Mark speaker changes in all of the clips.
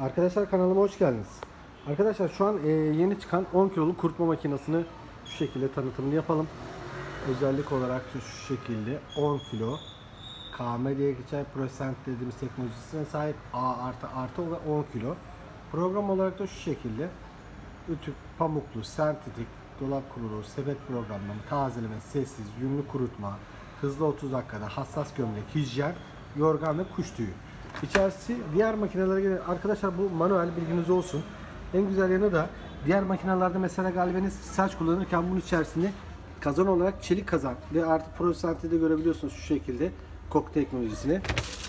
Speaker 1: Arkadaşlar kanalıma hoş geldiniz. Arkadaşlar şu an e, yeni çıkan 10 kiloluk kurutma makinesini şu şekilde tanıtımını yapalım. Özellik olarak şu, şu şekilde 10 kilo KM diye geçer prosent dediğimiz teknolojisine sahip A artı artı ve 10 kilo. Program olarak da şu şekilde ütü, pamuklu, sentetik, dolap kurulu, sepet programlama, tazeleme, sessiz, yünlü kurutma, hızlı 30 dakikada, hassas gömlek, hijyen, yorgan ve kuş tüyü. İçerisi diğer makinelere göre arkadaşlar bu manuel bilginiz olsun. En güzel yanı da diğer makinelerde mesela galibeniz saç kullanırken bunun içerisinde kazan olarak çelik kazan ve artık Pro Sente'de görebiliyorsunuz şu şekilde kok teknolojisine.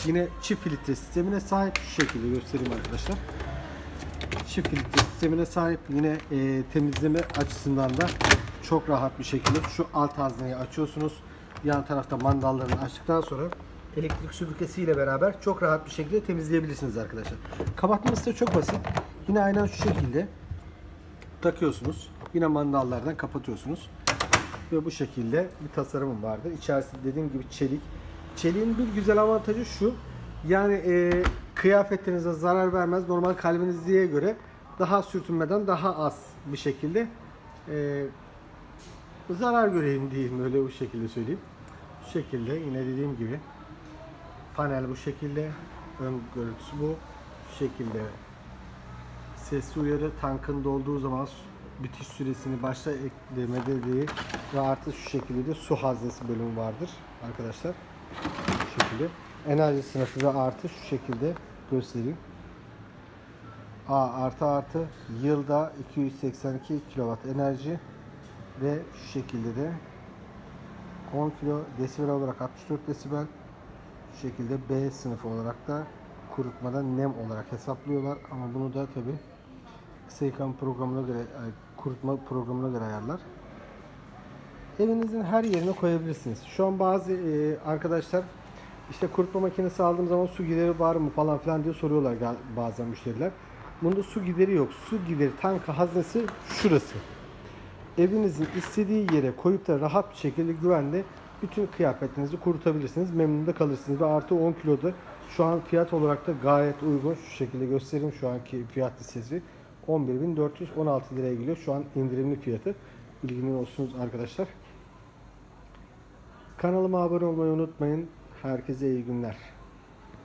Speaker 1: Yine çift filtre sistemine sahip şu şekilde göstereyim arkadaşlar çift filtre sistemine sahip. Yine e, temizleme açısından da çok rahat bir şekilde şu alt hazneyi açıyorsunuz. Yan tarafta mandallarını açtıktan sonra elektrik süpürgesiyle beraber çok rahat bir şekilde temizleyebilirsiniz arkadaşlar. Kapatması da çok basit. Yine aynen şu şekilde takıyorsunuz. Yine mandallardan kapatıyorsunuz. Ve bu şekilde bir tasarımım vardır. İçerisi dediğim gibi çelik. Çeliğin bir güzel avantajı şu. Yani e, kıyafetlerinize zarar vermez. Normal kalbinizliğe göre daha sürtünmeden daha az bir şekilde e, zarar göreyim diyeyim öyle bu şekilde söyleyeyim. Bu şekilde yine dediğim gibi panel bu şekilde ön görüntüsü bu şekilde sesli uyarı tankın dolduğu zaman bitiş süresini başta ekleme dediği ve artı şu şekilde de su haznesi bölümü vardır arkadaşlar. Şu şekilde. Enerji sınıfı ve artı şu şekilde göstereyim. A artı artı yılda 282 kW enerji ve şu şekilde de 10 kilo desibel olarak 64 desibel şekilde B sınıfı olarak da kurutmada nem olarak hesaplıyorlar ama bunu da tabi kısa yıkama programına göre e, kurutma programına göre ayarlar. Evinizin her yerine koyabilirsiniz. Şu an bazı e, arkadaşlar işte kurutma makinesi aldığım zaman su gideri var mı falan filan diye soruyorlar bazen müşteriler. Bunda su gideri yok. Su gideri tanka haznesi şurası. Evinizin istediği yere koyup da rahat bir şekilde güvenle bütün kıyafetlerinizi kurutabilirsiniz. Memnun da kalırsınız ve artı 10 kiloda şu an fiyat olarak da gayet uygun. Şu şekilde göstereyim şu anki fiyat listesi. 11.416 liraya geliyor. Şu an indirimli fiyatı. Bilginiz olsun arkadaşlar. Kanalıma abone olmayı unutmayın. Herkese iyi günler.